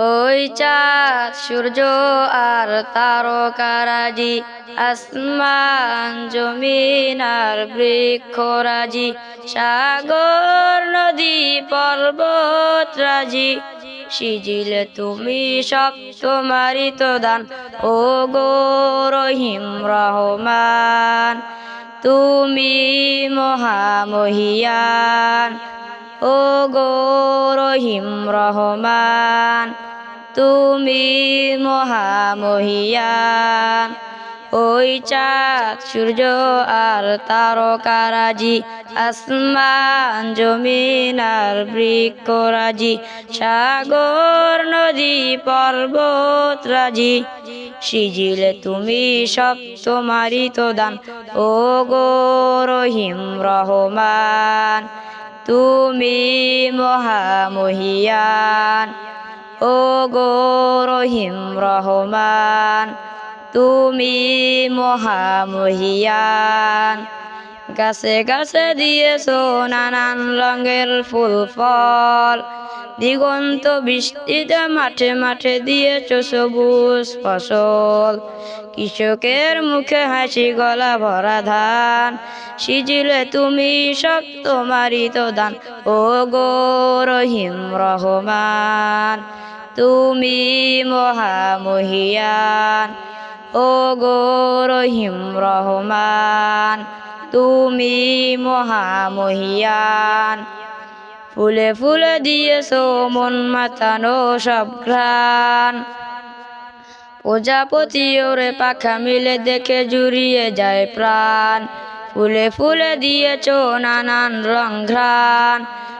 ওই চাঁদ, সূর্য আর তারকারাজি, আসমান, জমিন আর বৃক্ষরাজি, সাগর, নদী, পর্বত রাজি। সিজিলে তুমি সব তোমারই তো দান ও গো রহিম রহমান। তুমি মহামহিয়ান ও গো রহিম রহমান। তুমি মহামহিয়ান ওই চাঁদ, সূর্য আর তারকারাজি আসমান, জমিন আর বৃক্ষরাজি সাগর, নদী, পর্বত রাজি। সিজিলে, তুমি সব তোমারই তো দান ও গো রহিম রহমান, তুমি মহামহিয়ান। ও গো রহিম রহমান, তুমি মহামহিয়ান। গাছে গাছে দিয়েছ নানান রঙের ফুল, ফল। দিগন্ত বৃষ্টিতে মাঠে মাঠে দিয়েছ সবুজ ফসল। কৃষকের মুখে হাসি গলা ভরা ধান। সিজিলে তুমি সব তোমারই তো দান ও গো রহিম রহমান তুমি মহামহিয়ান, ও গো রহিম রহমান, তুমি মহামহিয়ান। ফুলে ফুলে দিয়েছ মন মাতানো সব ঘ্রাণ। প্রজাপতি ওরে পাখা মিলে দেখে জুড়িয়ে যায় প্রাণ। ফুলে ফুলে দিয়েছ নানান রং ঘ্রাণ।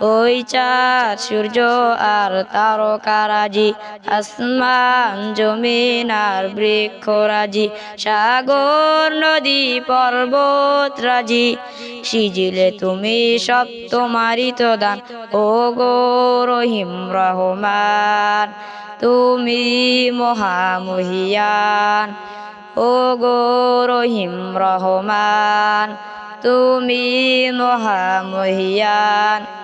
ওই চাঁদ, সূর্য আর তারকারাজি, আসমান, জমিন আর বৃক্ষরাজি, সাগর, নদী, পর্বত রাজি। সিজিলে তুমি সব তোমারই তো দান ও গো রহিম রহমান। তুমি মহামহিয়ান ও গো রহিম রহমান। তুমি মহামহিয়ান।